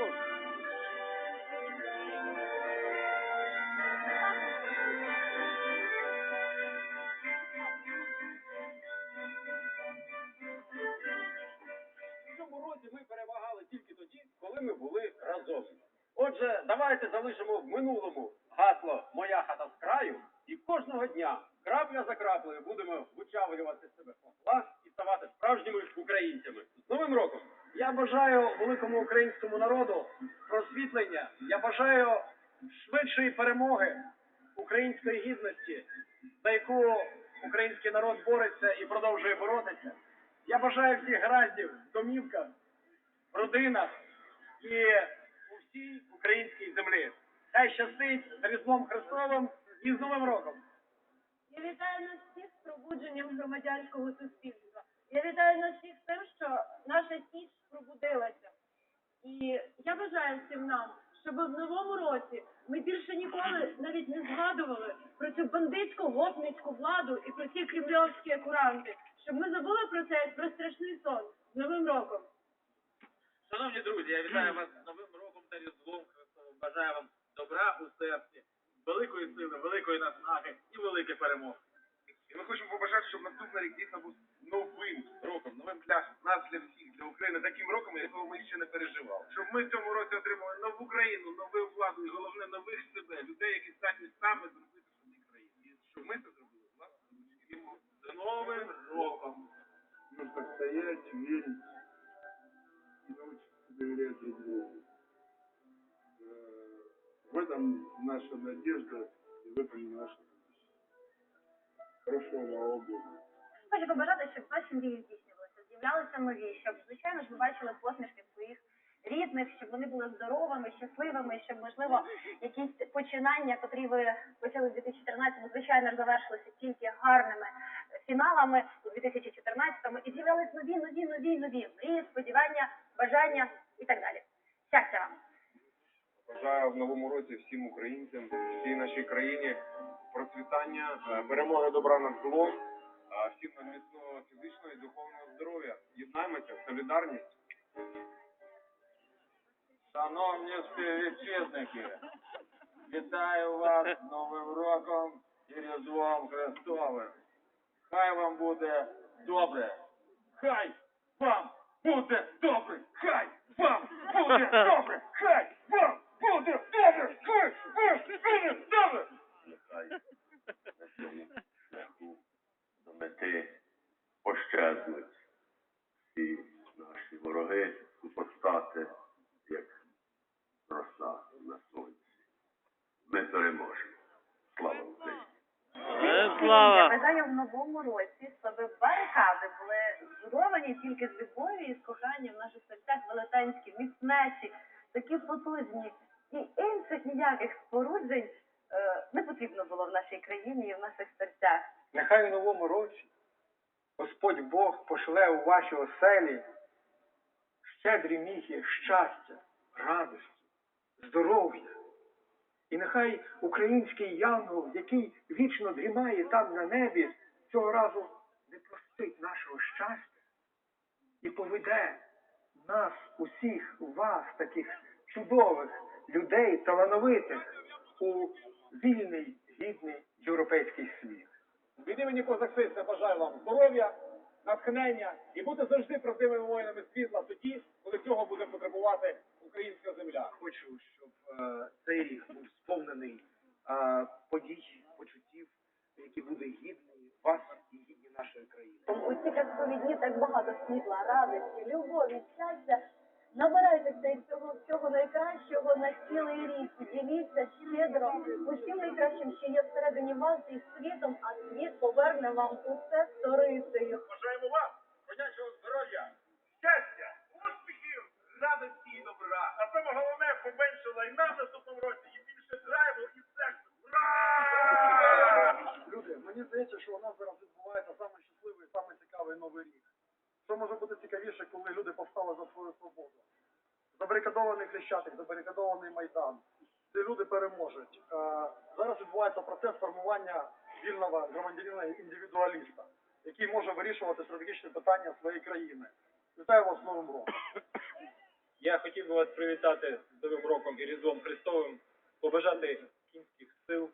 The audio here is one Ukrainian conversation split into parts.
vamos. Цьому році ми перемагали тільки тоді, коли ми були разом. Отже, давайте залишимо в минулому гасло Моя хата з краю і кожного дня крапля за краплею будемо вичавлювати себе флаг і ставати справжніми українцями. З Новим роком! Я бажаю великому українському народу просвітлення. Я бажаю швидшої перемоги української гідності, за яку український народ бореться і продовжує боротися. Я бажаю всіх гараздів в домівках, родинах і у всій українській землі. Хай щастить з Різдвом Христовим і з Новим роком! Я вітаю нас всіх з пробудженням громадянського суспільства. Я вітаю нас всіх з тим, що наша січ пробудилася. І я бажаю всім нам, щоб в новому році ми більше ніколи навіть не згадували про цю бандитську гопницьку владу і про ці кремльовські акуранти, щоб ми забули про це про страшний сон з Новим роком. Шановні друзі, я вітаю вас з Новим роком та Різдвом Христовим. Бажаю вам добра у серці, великої сили, великої наснаги і великих перемог. І ми хочемо побажати, щоб наступний рік дійсно був новим роком, новим для нас, для всіх, для України, таким роком, якого ми ще не переживали. Щоб ми в цьому році отримали нову країну, нову владу і головне нових себе, людей, які здатні саме зробити собі країну. І щоб ми це зробили власне руками. З Новим роком! нужно стоять, верить и научиться доверять друг другу. Э, В этом наша надежда и в этом наша Нового года. Хочу побажати, щоб ваші мрії здійснювалися, з'являлися нові, щоб, звичайно ж, ви бачили посмішки своїх рідних, щоб вони були здоровими, щасливими, щоб, можливо, якісь починання, котрі ви почали в 2014-му, звичайно ж, завершилися тільки гарними фіналами у 2014-му, і з'являлись нові, нові, нові, нові мрії, сподівання, бажання і так далі. Щастя вам! Бажаю в новому році всім українцям, всій нашій країні процвітання, е, перемоги добра над злом, всім нам міцного фізичного і духовного здоров'я. Єднаймося, солідарність. Шановні співвітчизники, вітаю вас з Новим роком і Різдвом Христовим. Хай вам буде добре. Хай вам буде добре. Хай вам буде добре. Хай вам буде добре. Буде добре. нехай на цьому шляху до мети пощезнуть всі наші вороги, супостати, як роса на сонці. Ми переможемо. Слава Україні! Я в новому році, щоб барикади були збудовані тільки з любові і з коханням в наших серцях велетенські, міцнечі, такі потужні. І інших ніяких споруджень е, не потрібно було в нашій країні і в наших серцях. Нехай у новому році Господь Бог пошле у ваші оселі щедрі міхи щастя, радості, здоров'я. І нехай український янгол, який вічно дрімає там на небі, цього разу не простить нашого щастя і поведе нас, усіх, вас, таких чудових людей, талановитих, у вільний, гідний європейський світ. Від імені козаксиста бажаю вам здоров'я, натхнення і бути завжди правдивими воїнами світла тоді, коли цього буде потребувати українська земля. Хочу, щоб е, цей рік був сповнений е, подій, почуттів, які буде гідний вас і гідні нашої країни. У ці казкові дні так багато світла, радості, любові, щастя. Набирайтеся із цього всього найкращого на цілий рік. і Діліться щедро усім найкращим, що є всередині вас і світом, а світ поверне вам усе сторицею. Бажаємо вам ходячого здоров'я, щастя, успіхів, радості і добра. А саме головне, поменше лайна в наступному році і більше драйву і сексу. Ура! Люди, мені здається, що у нас зараз відбувається саме щасливий, саме цікавий новий рік. Що може бути цікавіше, коли люди повстали за свою свободу? Забарикадований Хрещатик, забарикадований Майдан. Ці люди переможуть. Е, Зараз відбувається процес формування вільного громадянина індивідуаліста, який може вирішувати стратегічні питання своєї країни. Вітаю вас з Новим роком. Я хотів би вас привітати з Новим роком і Різдвом Христовим, побажати кінських сил,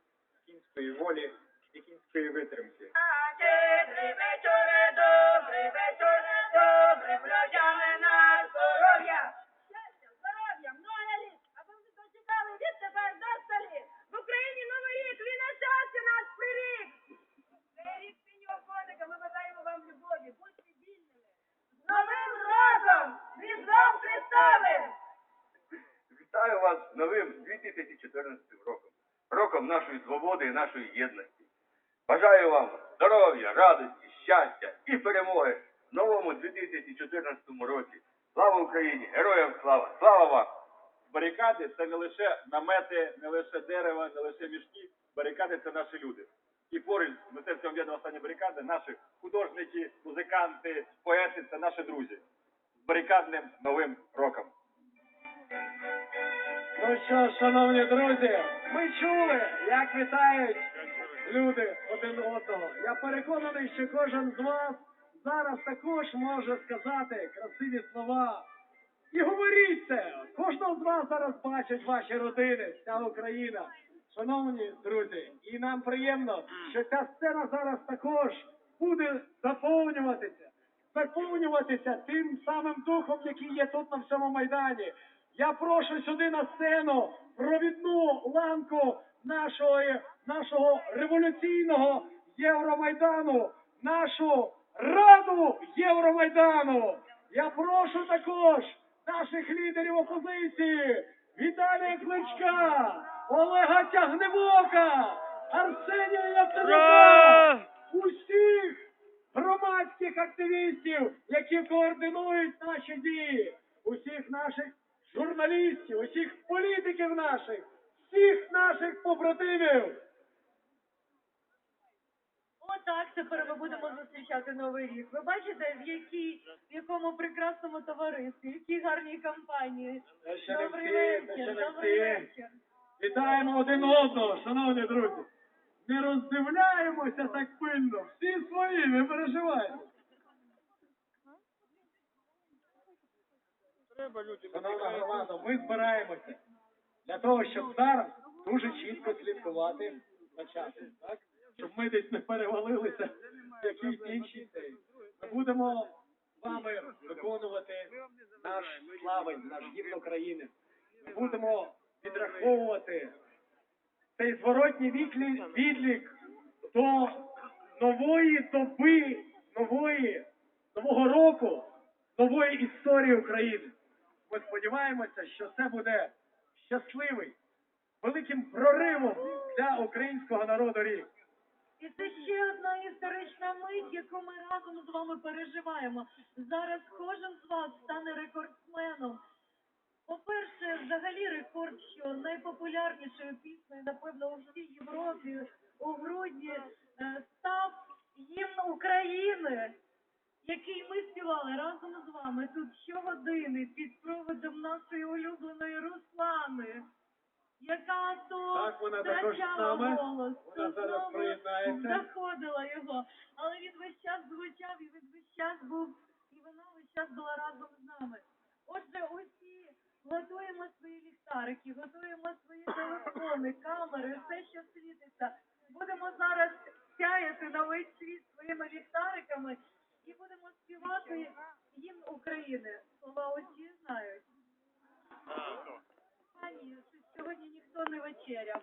кінської волі і кінської витримки. Щедрий вечоре, добрий вечір, добрим людям новим 2014 роком, роком нашої свободи і нашої єдності. Бажаю вам здоров'я, радості, щастя і перемоги в новому 2014 році. Слава Україні! Героям слава! Слава вам! Барикади це не лише намети, не лише дерево, не лише мішки. Барикади це наші люди. І поруч з мистецтвом об'єднаного останні барикади наші художники, музиканти, поети це наші друзі. З барикадним новим роком. Ну що, шановні друзі, ми чули, як вітають люди один одного. Я переконаний, що кожен з вас зараз також може сказати красиві слова. І говоріть це. Кожного з вас зараз бачать ваші родини, вся Україна. Шановні друзі, і нам приємно, що ця сцена зараз також буде заповнюватися, заповнюватися тим самим духом, який є тут на всьому майдані. Я прошу сюди на сцену провідну ланку нашої, нашого революційного Євромайдану, нашу Раду Євромайдану. Я прошу також наших лідерів опозиції. Віталія Кличка, Олега Тягневока, Арсенія Яценюка, усіх громадських активістів, які координують наші дії, усіх наших журналістів, усіх політиків наших, всіх наших побратимів. Отак тепер ми будемо зустрічати новий рік. Ви бачите, в якій в якому прекрасному товаристві, в якій гарній компанії. Це ще не Добрий всі, це ще вечір, не добрий всі. вечір. Вітаємо один одного, шановні друзі. Не роздивляємося так пильно. Всі свої, не переживайте. Шановна громада, ми збираємося для того, щоб зараз дуже чітко слідкувати за часом, так? Щоб ми десь не перевалилися в якийсь інший день. Ми будемо з вами виконувати наш славень, наш гімн України. Ми будемо підраховувати цей зворотній віклі- відлік до нової доби, нової, нового року, нової історії України. Ми сподіваємося, що це буде щасливий, великим проривом для українського народу рік. І це ще одна історична мить, яку ми разом з вами переживаємо. Зараз кожен з вас стане рекордсменом. По-перше, взагалі рекорд, що найпопулярнішою піснею, напевно, у всій Європі у грудні е, став гімн України, який ми співали разом з вами тут щогодини під проводом нашої улюбленої Руслани, яка то Так, вона також з втрачала нами. голос, Вона то зараз знову приєднається. знаходила його, але він весь час звучав і він весь час був, і вона весь час була разом з нами. Отже, усі готуємо свої ліхтарики, готуємо свої телефони, камери, все, що світиться. Будемо зараз сяяти на весь світ своїми ліхтариками і будемо співати гімн України. Слова усі знають. А ні, сьогодні ніхто не вечеряв.